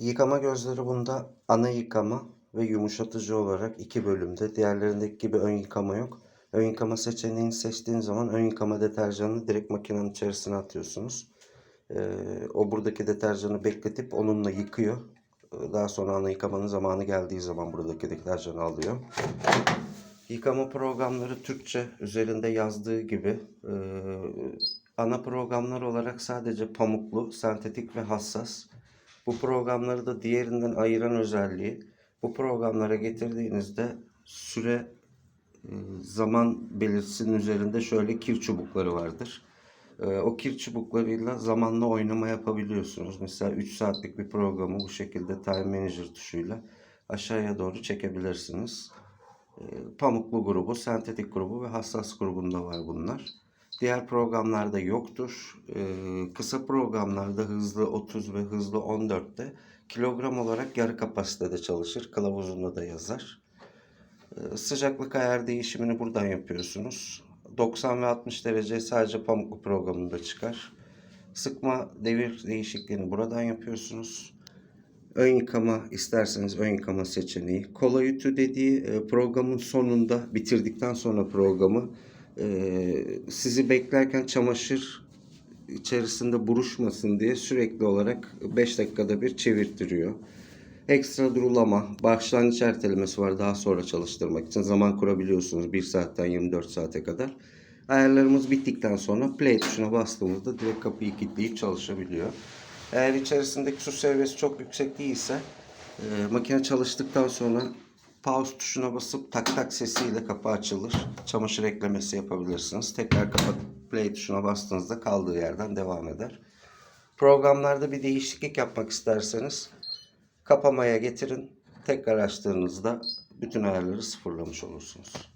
Yıkama gözleri bunda ana yıkama ve yumuşatıcı olarak iki bölümde. Diğerlerindeki gibi ön yıkama yok. Ön yıkama seçeneğini seçtiğin zaman ön yıkama deterjanını direkt makinenin içerisine atıyorsunuz. Ee, o buradaki deterjanı bekletip onunla yıkıyor. Daha sonra ana yıkamanın zamanı geldiği zaman buradaki deterjanı alıyor. Yıkama programları Türkçe üzerinde yazdığı gibi e, ana programlar olarak sadece pamuklu, sentetik ve hassas. Bu programları da diğerinden ayıran özelliği bu programlara getirdiğinizde süre e, zaman belirtisinin üzerinde şöyle kir çubukları vardır. E, O kir çubuklarıyla zamanla oynama yapabiliyorsunuz. Mesela 3 saatlik bir programı bu şekilde Time Manager tuşuyla aşağıya doğru çekebilirsiniz. E, Pamuklu grubu, sentetik grubu ve hassas grubunda var bunlar. Diğer programlarda yoktur. E, Kısa programlarda hızlı 30 ve hızlı 14'te kilogram olarak yarı kapasitede çalışır. Kılavuzunda da yazar. E, Sıcaklık ayar değişimini buradan yapıyorsunuz. 90 ve 60 derece sadece pamuklu programında çıkar. Sıkma devir değişikliğini buradan yapıyorsunuz. Ön yıkama isterseniz ön yıkama seçeneği. Kola ütü dediği e, programın sonunda bitirdikten sonra programı sizi beklerken çamaşır içerisinde buruşmasın diye sürekli olarak 5 dakikada bir çevirtiriyor. Ekstra durulama, başlangıç ertelemesi var daha sonra çalıştırmak için. Zaman kurabiliyorsunuz 1 saatten 24 saate kadar. Ayarlarımız bittikten sonra play tuşuna bastığımızda direkt kapıyı kilitleyip çalışabiliyor. Eğer içerisindeki su seviyesi çok yüksek değilse e, makine çalıştıktan sonra pause tuşuna basıp tak tak sesiyle kapı açılır. Çamaşır eklemesi yapabilirsiniz. Tekrar kapatıp play tuşuna bastığınızda kaldığı yerden devam eder. Programlarda bir değişiklik yapmak isterseniz kapamaya getirin. Tekrar açtığınızda bütün ayarları sıfırlamış olursunuz.